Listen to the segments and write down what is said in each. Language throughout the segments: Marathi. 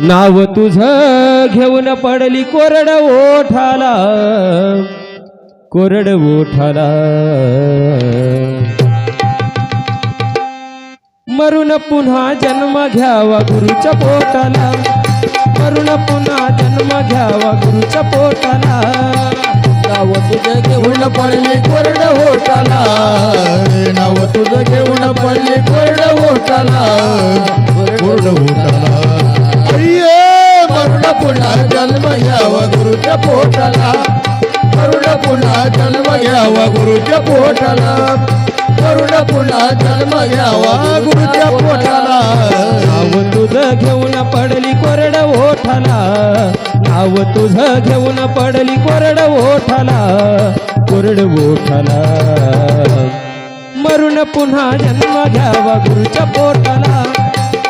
नाव तुझ घेऊन पडली कोरड ओठाला. कोरड ओठाला. मरून पुन्हा जन्म घ्यावा गुरुच्या पोटाला. मरून पुन्हा जन्म घ्यावा गुरुच्या पोटाला. नाव तुझं घेऊन पडली कोरड ओठाला. नाव तुझं घेऊन पडली कोरड ओठाला. कोरड ओठाला. पुन्हा जन्म घ्यावा गुरुच्या पोटाला. करुण पुन्हा जन्म घ्यावा गुरुच्या पोटाला. करुण पुन्हा जन्म घ्यावा गुरुच्या पोटाला. नाव तुझं घेऊन पडली कोरड ओठाला. नाव तुझं घेऊन पडली कोरड ओठाला. कोरड ओठाला. मरुण पुन्हा जन्म घ्यावा गुरुच्या पोटाला.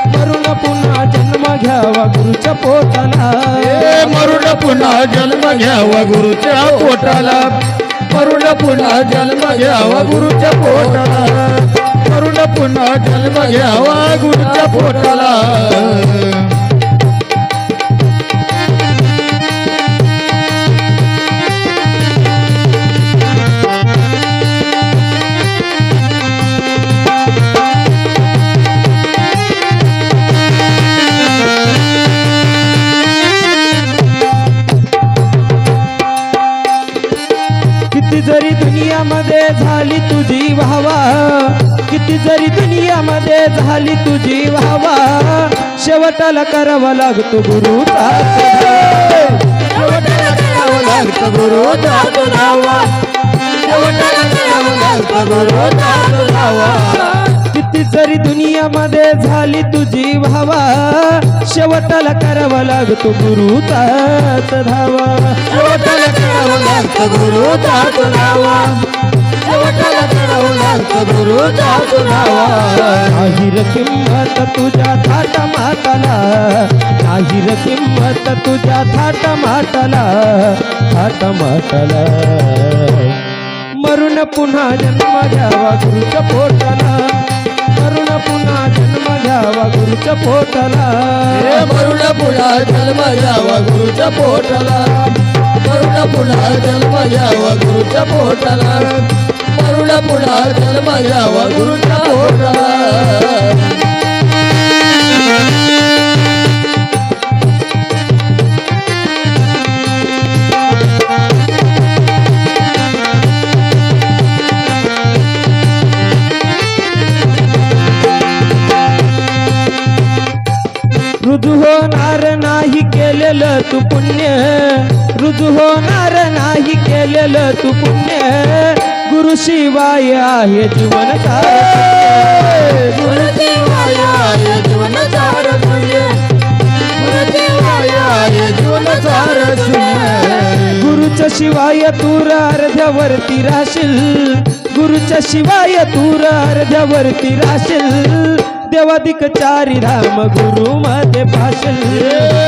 मरुण पुन्हा घ्यावा गुरुच्या पोटाला. मरुड पुन्हा जन्म घ्यावा गुरुच्या पोटाला. मरुड पुन्हा जन्म घ्यावा गुरुच्या पोटाला. मरुड पुन्हा जन्म घ्यावा गुरुच्या पोटाला. झाली तुझी व्हावा. किती जरी दुनियामध्ये झाली तुझी व्हावा. शेवटाला करावा लागतो गुरु शेवटाला करावं लागतं गुरुचा शेवटाला करावं लागतं गुरुचा किती जरी दुनियामध्ये झाली तुझी व्हावा. शेवटाला करावा लागतो गुरुचाच धावा शेवटाला करावा लागतो गुरुचा धावा शेवटाला करावं लागतं गुरुचा तुझावा नाही रे किंमत तुझ्या थाट माटाला नाही रे किंमत तुझ्या थाट माटाला थाट माटाला मरून पुन्हा जन्म घ्यावा गुरुच्या पोटाला. मरून पुन्हा जन्म घ्यावा गुरुच्या पोटाला. मरुड पुन्हा जन्म घ्यावा गुरुच्या पोटाला. मरुड पुन्हा जन्म घ्यावा गुरुच्या पोटाला. मरुड पुन्हा जन्म घ्यावा गुरुचा होता रुजू होणार नाही केलेलं तू पुण्य. रुजू होणार नाही केलेलं तू पुण्य. गुरु शिवाय आहे जीवन सार जीवन जीवन सार शून्य गुरुच्या शिवाय तूर अर्ध्यावरती राशील. गुरुच्या शिवाय तूर अर्ध्यावरती राशील. देवादिक चारी धाम गुरु मध्ये भाशील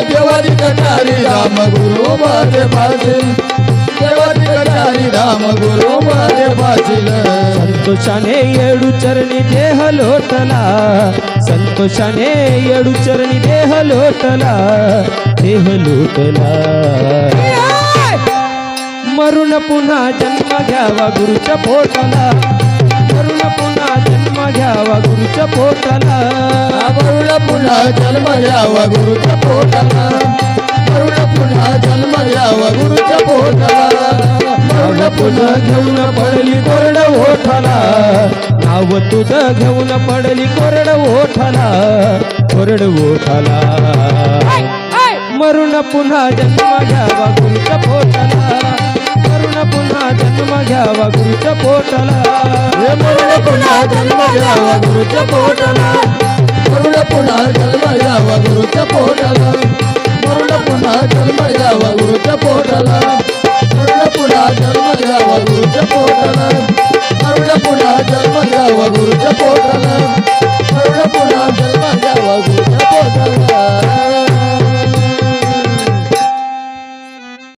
देवादी कटारी राम गुरु माझे पासील राम गुरु माझे संतोषाने येडू चरणी देह लोटला. संतोषाने येडू चरणी देह लोटला. देह लोटला. मरून पुन्हा जन्म घ्यावा गुरुच्या पोटाला. मरून पुन्हा जन्म घ्यावा गुरुच्या पोटाला. वरुण पुन्हा जन्म घ्यावा गुरुच्या पोटाला. वरुण पुन्हा जन्म घ्यावा गुरुच्या पोटाला. वरुण पुन्हा घेऊन पडली कोरड ओठाला. नाव तुझं घेऊन पडली कोरड ओठाला. कोरड ओठाला. मरून पुन्हा जन्म घ्यावा गुरुच्या पोटाला. मरून पुन्हा जन्म घ्यावा गुरुच्या पोटाला. वरुण पुन्हा जन्म घ्यावा गुरुच्या पोटाला. वरुण पुन्हा जन्म घ्यावा गुरुच्या पोटाला. போற்றலாம்